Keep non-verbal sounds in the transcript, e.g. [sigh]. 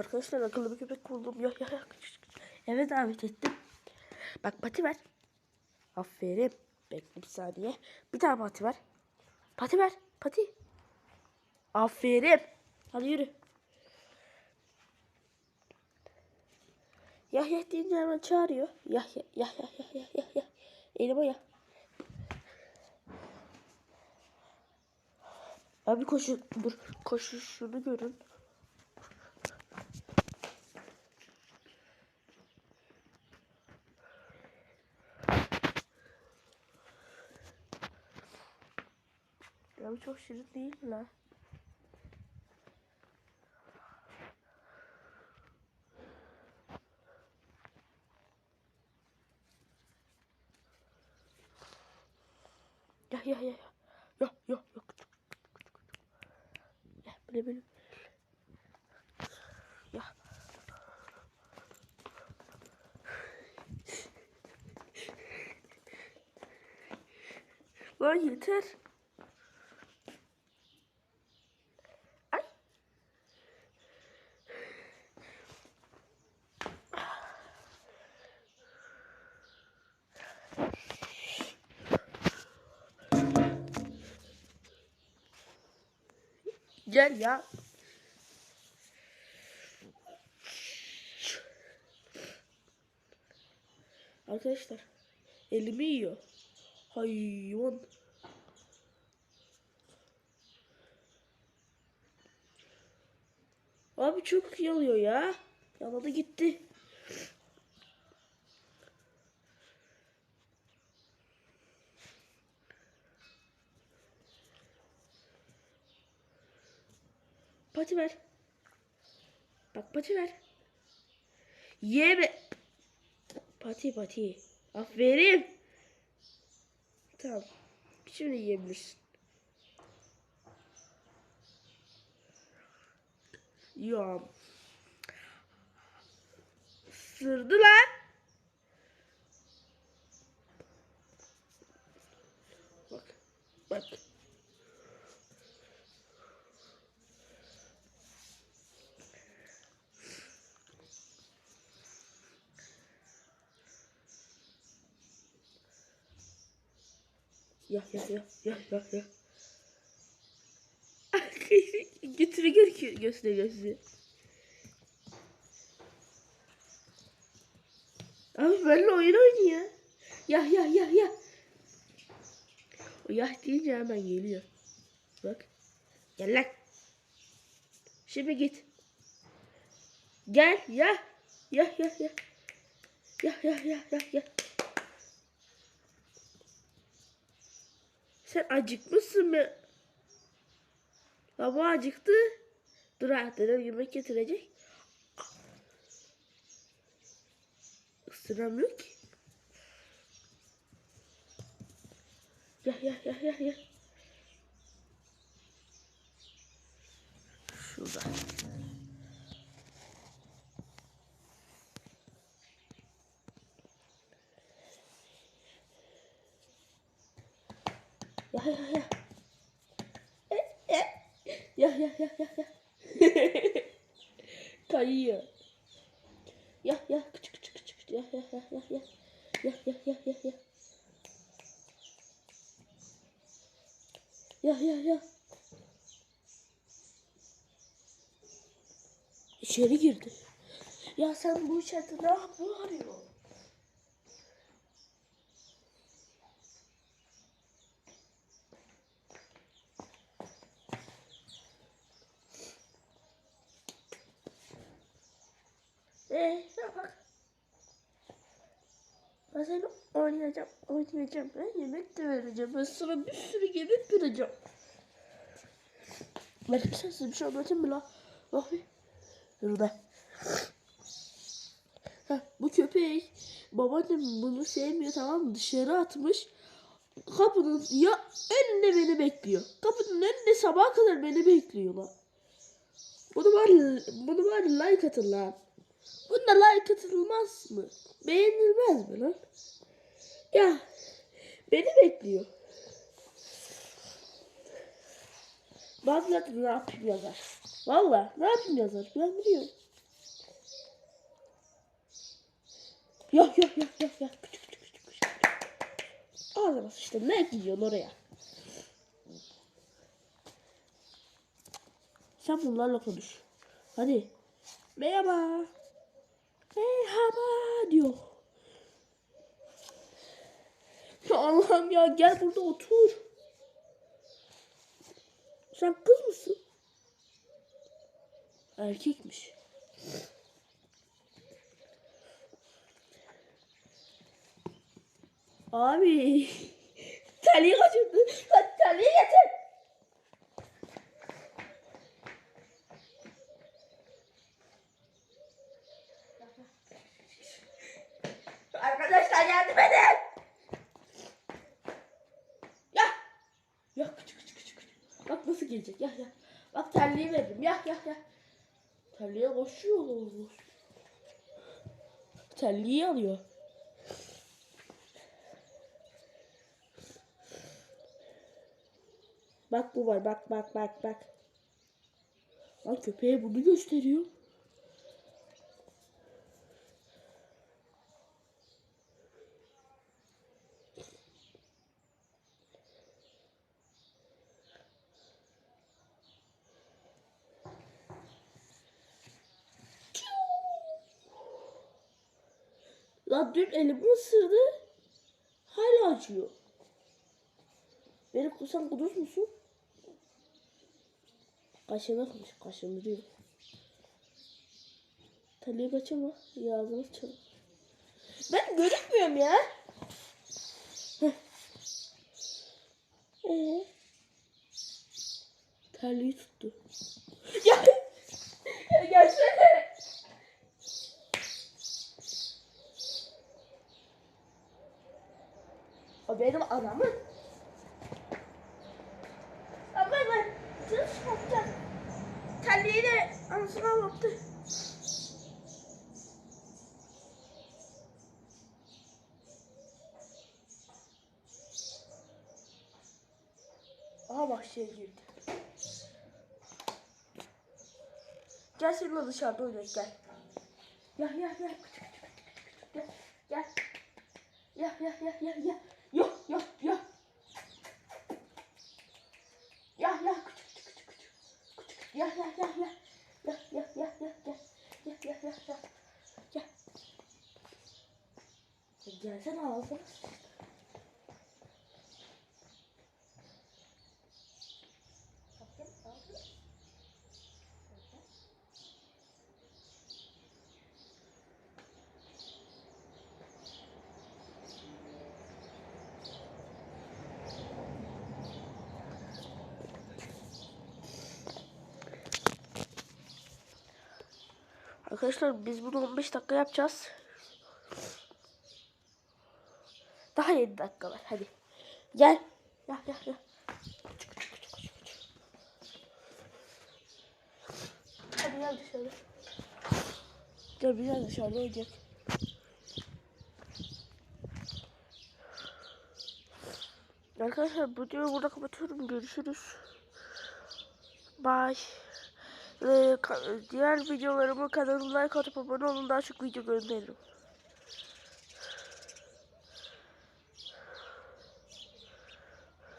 Arkadaşlar akıllı bir köpek buldum. Ya ya ya. Eve davet ettim. Bak pati ver. Aferin. Bekle bir saniye. Bir tane pati ver. Pati ver. Pati. Aferin. Hadi yürü. Yahya deyince hemen çağırıyor. Yahya, Yahya, Yahya, Yahya. Elim o ya. Abi koşun, dur. Koşuşunu görün. Bu çok şirin değil mi lan? Ya ya ya ya. Ya ya ya. Ya böyle böyle. Ya. Lan yeter. Gel ya. Arkadaşlar elimi yiyor. Hayvan. Abi çok yalıyor ya. Yaladı gitti. Pati ver. Bak pati ver. Yeme. Pati pati. Aferin. Tamam. Şimdi yiyebilirsin. Ya. Sırdı lan. Bak. Bak. Ya ya ya ya ya ya. [laughs] Götürü gör göster göster. Abi benimle oyun oynuyor. Ya ya ya ya. O yah deyince hemen geliyor. Bak. Gel lan. Şimdi git. Gel ya. Ya ya ya. Ya ya ya ya ya. Sen acıkmışsın mı? Baba acıktı. Dur artık yemek getirecek. Isıramıyor ki. Ya ya ya ya ya. Şurada. Ya ya ya. Ya ya ya ya ya. Kayıyor. Ya ya küçük küçük küçük. Ya ya ya ya ya. Ya ya ya ya ya. Ya ya ya. İçeri girdi. Ya sen bu içeride ne yapıyor Ee, bak. Ben seni oynayacağım, oynayacağım. Ben yemek de vereceğim. Ben sana bir sürü yemek vereceğim. Ben sen size bir şey anlatayım mı la? Bak bir. Burada. Heh, bu köpek babaannem bunu sevmiyor tamam mı? Dışarı atmış. Kapının ya önünde beni bekliyor. Kapının önünde sabaha kadar beni bekliyor lan. Bunu var bunu var like atın lan. Bunda like atılmaz mı? Beğenilmez mi lan? Ya beni bekliyor. Bazıları ne yapayım yazar. Valla ne yapayım yazar ben biliyorum. Yok yok yok yok yok küçük küçük küçük küçük. Ağzına işte ne gidiyorsun oraya? Sen bunlarla konuş. Hadi. Merhaba. Merhaba diyor. Ya Allah'ım ya gel burada otur. Sen kız mısın? Erkekmiş. Abi. [laughs] Terliği kaçırdı. Terliği getir. Arkadaşlar yardım edin. Ya. Ya küçük küçük küçük. Bak nasıl gelecek. Ya ya. Bak terliği verdim. Ya ya ya. Terliğe koşuyor. koşuyor. Terliği alıyor. Bak bu var. Bak bak bak bak. Lan köpeğe bunu gösteriyor. Lan dün elimi ısırdı. Hala acıyor. Beni kusan kuduz musun? Kaşınırmış. Kaşındırıyor. Taliye kaçama. Ağzını çalın. Ben görünmüyorum ya. Ee? Terliği tuttu. [laughs] Ya, ya gelsene. O benim adamım. Ama ben canı çıkartacağım. Terliği de anasını anlattı. Aha bahçeye girdi. Gel seninle dışarıda oynayalım gel. Gel gel gel. Küçük küçük küçük küçük. Gel. Gel gel gel gel gel. Yok yok yok. Ya ya küçük küçük küçük küçük. Küçük ya ya ya ya. Ya ya ya ya ya. Ya ya ya ya. Gel. Gelsene ağzına. Arkadaşlar biz bunu 15 dakika yapacağız. Daha 7 dakika var. Hadi. Gel. Gel gel gel. Hadi gel dışarı. Gel bir gel dışarıda oynayacak. Arkadaşlar videoyu burada kapatıyorum. Görüşürüz. Bye. Ee, diğer videolarımı kanalıma like atıp abone olun daha çok video gönderirim.